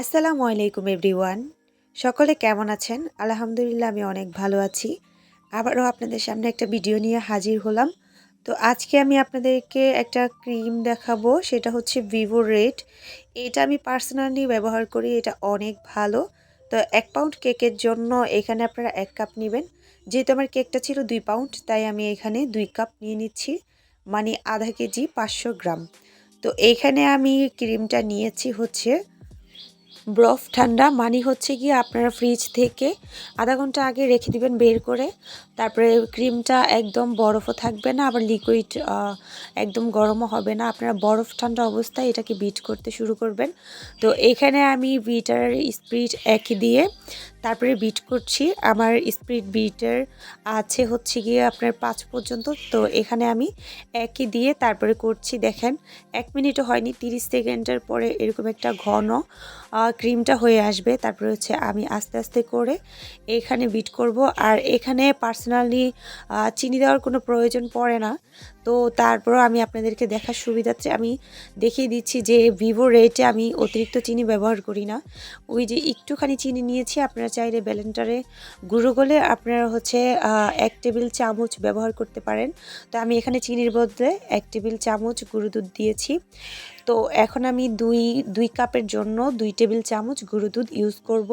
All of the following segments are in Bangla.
আসসালামু আলাইকুম, এভরিওয়ান। সকলে কেমন আছেন? আলহামদুলিল্লাহ, আমি অনেক ভালো আছি। আবারও আপনাদের সামনে একটা ভিডিও নিয়ে হাজির হলাম। তো আজকে আমি আপনাদেরকে একটা ক্রিম দেখাবো, সেটা হচ্ছে ভিভো রেড। এটা আমি পার্সোনালি ব্যবহার করি, এটা অনেক ভালো। তো এক পাউন্ড কেকের জন্য এখানে আপনারা এক কাপ নেবেন। যেহেতু আমার কেকটা ছিল দুই পাউন্ড, তাই আমি এখানে দুই কাপ নিয়ে নিচ্ছি। মানে আধা কেজি পাঁচশো গ্রাম। তো এইখানে আমি ক্রিমটা নিয়েছি হচ্ছে বরফ ঠান্ডা মানে হচ্ছে কি আপনারা ফ্রিজ থেকে আধা ঘণ্টা আগে রেখে দিবেন বের করে। তারপরে ক্রিমটা একদম বরফও থাকবে না, আবার লিকুইড একদম গরমও হবে না। আপনারা বরফ ঠান্ডা অবস্থায় এটাকে বিট করতে শুরু করবেন। তো এখানে আমি বিটার স্পিড একই দিয়ে তারপরে বিট করছি। আমার স্পিড বিটার আছে হচ্ছে গিয়ে আপনার পাঁচ পর্যন্ত। তো এখানে আমি একই দিয়ে তারপরে করছি, দেখেন, এক মিনিটও হয়নি, তিরিশ সেকেন্ডের পরে এরকম একটা ঘন ক্রিমটা হয়ে আসবে। তারপরে হচ্ছে আমি আস্তে আস্তে করে এখানে বিট করব। আর এখানে পার্সোনালি চিনি দেওয়ার কোনো প্রয়োজন পড়ে না। তো তারপরও আমি আপনাদেরকে দেখার সুবিধার্থে আমি দেখিয়ে দিচ্ছি যে ভিভো রেটে আমি অতিরিক্ত চিনি ব্যবহার করি না। ওই যে একটুখানি চিনি নিয়েছি, আপনারা চাইলে ব্যালেন্টারে গুঁড়ো গলে আপনারা হচ্ছে এক টেবিল চামচ ব্যবহার করতে পারেন। তো আমি এখানে চিনির বদলে এক টেবিল চামচ গুঁড়ো দুধ দিয়েছি। তো এখন আমি দুই দুই কাপের জন্য দুই টেবিল চামচ গুঁড়ো দুধ ইউজ করব।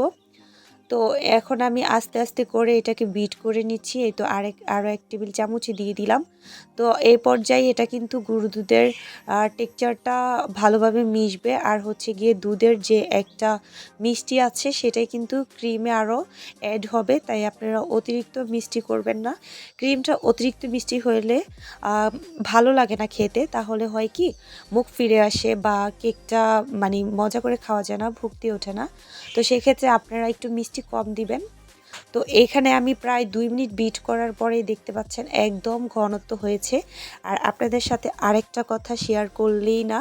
তো এখন আমি আস্তে আস্তে করে এটাকে বিট করে নিচ্ছি। এই তো আরেক আরও এক টেবিল চামচই দিয়ে দিলাম। তো এই পর্যায়ে এটা কিন্তু গুঁড়ো দুধের টেক্সচারটা ভালোভাবে মিশবে। আর হচ্ছে গিয়ে দুধের যে একটা মিষ্টি আছে, সেটাই কিন্তু ক্রিমে আরও অ্যাড হবে। তাই আপনারা অতিরিক্ত মিষ্টি করবেন না। ক্রিমটা অতিরিক্ত মিষ্টি হলে ভালো লাগে না খেতে। তাহলে হয় কি, মুখ ফিরে আসে বা কেকটা মানে মজা করে খাওয়া যায় না, ভুক্তি ওঠে না। তো সেক্ষেত্রে আপনারা একটু মিষ্টি কম দিবেন। তো এখানে আমি প্রায় দুই মিনিট বিট করার পরেই দেখতে পাচ্ছেন একদম ঘনত্ব হয়েছে। আর আপনাদের সাথে আরেকটা কথা শেয়ার করলেই না,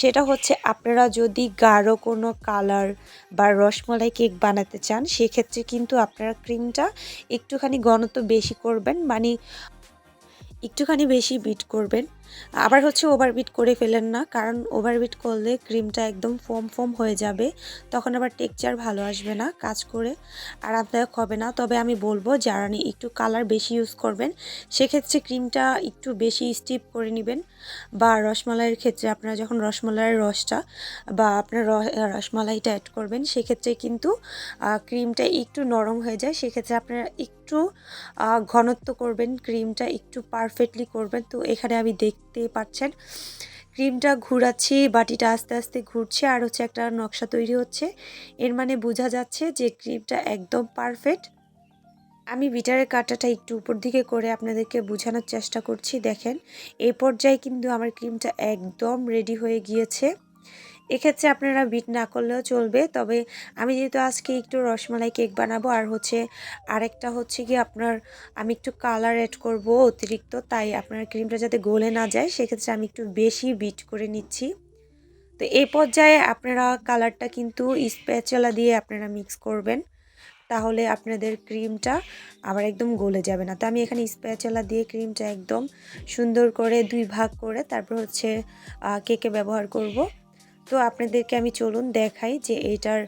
সেটা হচ্ছে আপনারা যদি গাঢ় কোনো কালার বা রসমলাই কেক বানাতে চান, সেক্ষেত্রে কিন্তু আপনারা ক্রিমটা একটুখানি ঘনত্ব বেশি করবেন মানে একটুখানি বেশি বিট করবেন। আবার হচ্ছে ওভারবিট করে ফেলেন না, কারণ ওভারবিট করলে ক্রিমটা একদম ফোম ফোম হয়ে যাবে, তখন আবার টেক্সচার ভালো আসবে না কাজ করে আরামদায়ক হবে না। তবে আমি বলব, যারা একটু কালার বেশি ইউজ করবেন, সেক্ষেত্রে ক্রিমটা একটু বেশি স্টিপ করে নেবেন, বা রসমালাইয়ের ক্ষেত্রে আপনারা যখন রসমালাইয়ের রসটা, বা আপনার রসমালাইটা অ্যাড করবেন, সেক্ষেত্রে কিন্তু ক্রিমটা একটু নরম হয়ে যায়, সেক্ষেত্রে আপনারা একটু ঘনত্ব করবেন ক্রিমটা একটু পারফেক্টলি করবেন। তো এখানে আমি দেখ দেখতে পাচ্ছেন। ক্রিমটা ঘুরাচ্ছি, বাটিটা আস্তে আস্তে ঘুরছে, আর হচ্ছে একটা নকশা তৈরি হচ্ছে। এর মানে বোঝা যাচ্ছে যে ক্রিমটা একদম পারফেক্ট। আমি বিটারের কাটাটা একটু উপর দিকে করে আপনাদেরকে বোঝানোর চেষ্টা করছি, দেখেন। এই পর্যায়ে কিন্তু আমার ক্রিমটা একদম রেডি হয়ে গিয়েছে। এক্ষেত্রে আপনারা বিট না করলেও চলবে। তবে আমি যেহেতু আজকে একটু রসমালাই কেক বানাবো, আর হচ্ছে আরেকটা হচ্ছে কি আপনার আমি একটু কালার অ্যাড করব অতিরিক্ত, তাই আপনার ক্রিমটা যাতে গলে না যায়, সেক্ষেত্রে আমি একটু বেশি বিট করে নিচ্ছি। তো এই পর্যায়ে আপনারা কালারটা কিন্তু স্প্যাচলা দিয়ে আপনারা মিক্স করবেন, তাহলে আপনাদের ক্রিমটা আবার একদম গলে যাবে না। তো আমি এখানে স্প্যাচলা দিয়ে ক্রিমটা একদম সুন্দর করে দুই ভাগ করে তারপর হচ্ছে কেকে ব্যবহার করব। তো আপনাদেরকে আমি চলুন দেখাই যে এটার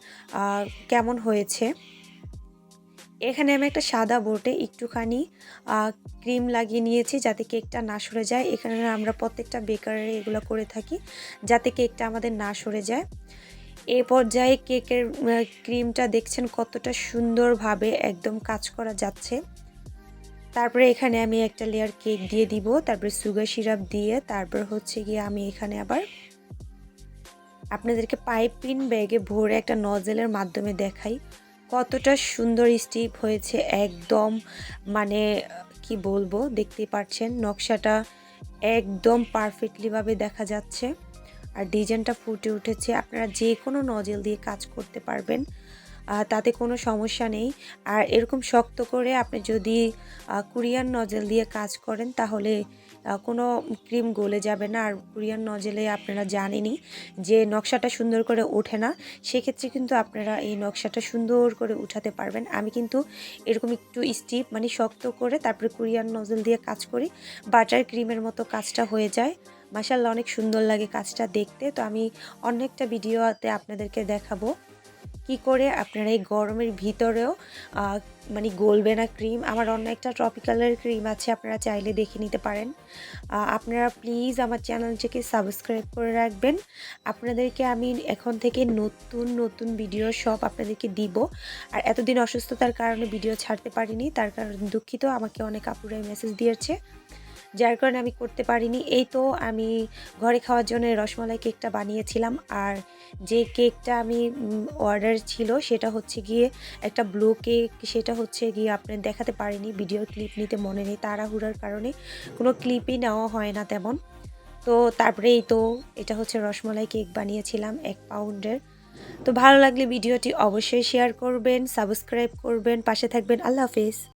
কেমন হয়েছে। এখানে আমি একটা সাদা বোর্ডে একটুখানি ক্রিম লাগিয়ে নিয়েছি যাতে কেকটা না সরে যায়। এখানে আমরা প্রত্যেকটা বেকারে এগুলো করে থাকি যাতে কেকটা আমাদের না সরে যায়। এ পর্যায়ে কেকের ক্রিমটা দেখছেন কতটা সুন্দরভাবে একদম কাজ করা যাচ্ছে। তারপরে এখানে আমি একটা লেয়ার কেক দিয়ে দিব, তারপরে সুগার সিরাপ দিয়ে, তারপর হচ্ছে গিয়ে আমি এখানে আবার আপনাদেরকে পাইপিন ব্যাগে ভরে একটা নজেলের মাধ্যমে দেখাই কতটা সুন্দর স্টিপ হয়েছে একদম মানে কি বলব, দেখতেই পাচ্ছেন, নকশাটা একদম পারফেক্টলিভাবে দেখা যাচ্ছে। আর ডিজাইনটা ফুটে উঠেছে, আপনারা যে কোনো নজেল দিয়ে কাজ করতে পারবেন তাতে কোনো সমস্যা নেই। আর এরকম শক্ত করে আপনি যদি কুরিয়ান নজেল দিয়ে কাজ করেন, তাহলে কোনো ক্রিম গলে যাবে না। আর কুরিয়ান নজেলে আপনারা জানেনই যে নকশাটা সুন্দর করে ওঠে না, সেক্ষেত্রে কিন্তু আপনারা এই নকশাটা সুন্দর করে উঠাতে পারবেন। আমি কিন্তু এরকম একটু স্টিপ মানে শক্ত করে তারপরে কুরিয়ান নজেল দিয়ে কাজ করি বাটার ক্রিমের মতো কাজটা হয়ে যায়। মাসাল্লাহ অনেক সুন্দর লাগে কাজটা দেখতে। তো আমি অনেকটা ভিডিওতে আপনাদেরকে দেখাবো। কি করে আপনারা এই গরমের ভিতরেও মানে গলবে না ক্রিম, আমার অন্য একটা ট্রপিক্যালের ক্রিম আছে, আপনারা চাইলে দেখে নিতে পারেন। আপনারা প্লিজ আমার চ্যানেলটিকে সাবস্ক্রাইব করে রাখবেন। আপনাদেরকে আমি এখন থেকে নতুন নতুন ভিডিও সব আপনাদেরকে দিব। আর এতদিন অসুস্থতার কারণে ভিডিও ছাড়তে পারিনি, তার কারণে দুঃখিত, আমাকে অনেক আপুরাই মেসেজ দিয়েছে। যার কারণে আমি করতে পারিনি। এই তো আমি ঘরে খাওয়ার জন্য রসমালাই কেকটা বানিয়েছিলাম আর যে কেকটা আমি অর্ডার ছিল সেটা হচ্ছে গিয়ে একটা ব্লু কেক সেটা হচ্ছে গিয়ে আপনার দেখাতে পারিনি ভিডিওর ক্লিপ নিতে মনে নেই তাড়াহুড়ার কারণে। কোনো ক্লিপই নেওয়া হয় না তেমন। তো তারপরে এই তো এটা হচ্ছে রসমালাই কেক বানিয়েছিলাম এক পাউন্ডের। তো ভালো লাগলে ভিডিওটি অবশ্যই শেয়ার করবেন সাবস্ক্রাইব করবেন, পাশে থাকবেন। আল্লাহ হাফিজ।